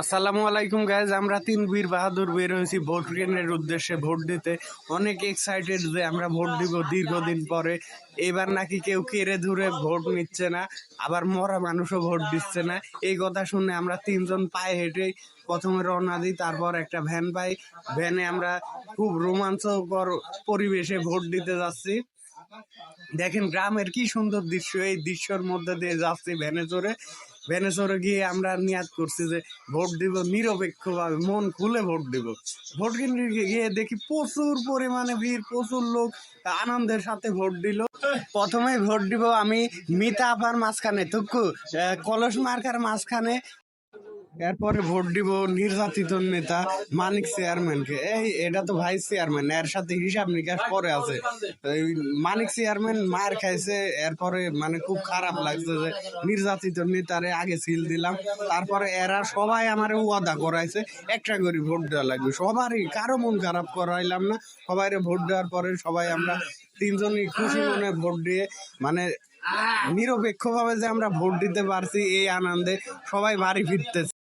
আসসালামু আলাইকুম গাইজ আমরা তিন বীর বাহাদুর বের হয়েছি ভোট কেন্দ্রের উদ্দেশ্যে ভোট দিতে। অনেক এক্সাইটেড যে আমরা ভোট দিব দীর্ঘদিন পরে। এবার নাকি কেউ কেড়ে ধরে ভোট নিচ্ছে না, আবার মরা মানুষও ভোট দিচ্ছে না। এই কথা শুনে আমরা তিনজন পায়ে হেঁটে প্রথমে রওনা দিই, তারপর একটা ভ্যান পাই। ভ্যানে আমরা খুব রোমাঞ্চকর পরিবেশে ভোট দিতে যাচ্ছি। দেখেন, গ্রামের কি সুন্দর দৃশ্য, এই দৃশ্যর মধ্যে দিয়ে যাচ্ছি ভ্যানে চড়ে। চড়ে গিয়ে আমরা নিয়াদ করছি যে ভোট দিব নিরপেক্ষভাবে মন খুলে ভোট দিব। ভোট কেন্দ্রে গিয়ে দেখি প্রচুর পরিমাণে ভিড় প্রচুর লোক আনন্দের সাথে ভোট দিল। প্রথমে ভোট দিব আমি মিতা আপার মাঝখানে আহ, কলস মার্কার মাঝখানে। এরপরে ভোট দিব নির্যাতিত নেতা মানিক চেয়ারম্যানকে। এই, এটা তো ভাইস চেয়ারম্যান, এর সাথে হিসাব নিকাশ পরে আছে। মানিক চেয়ারম্যান মায়ের খাইছে, এরপরে মানে খুব খারাপ লাগছে যে নির্যাতিত নেতারে আগে সিল দিলাম, তারপরে এরা সবাই আমার ওয়াদা করাইছে, একটা করে ভোট দেওয়া লাগবে। সবারই, কারও মন খারাপ করাইলাম না। সবাই ভোট দেওয়ার পরে সবাই আমরা তিনজনই খুশি মনে ভোট দিয়ে মানে নিরপেক্ষভাবে যে আমরা ভোট দিতে পারছি এই আনন্দে সবাই বাড়ি ফিরতেছে।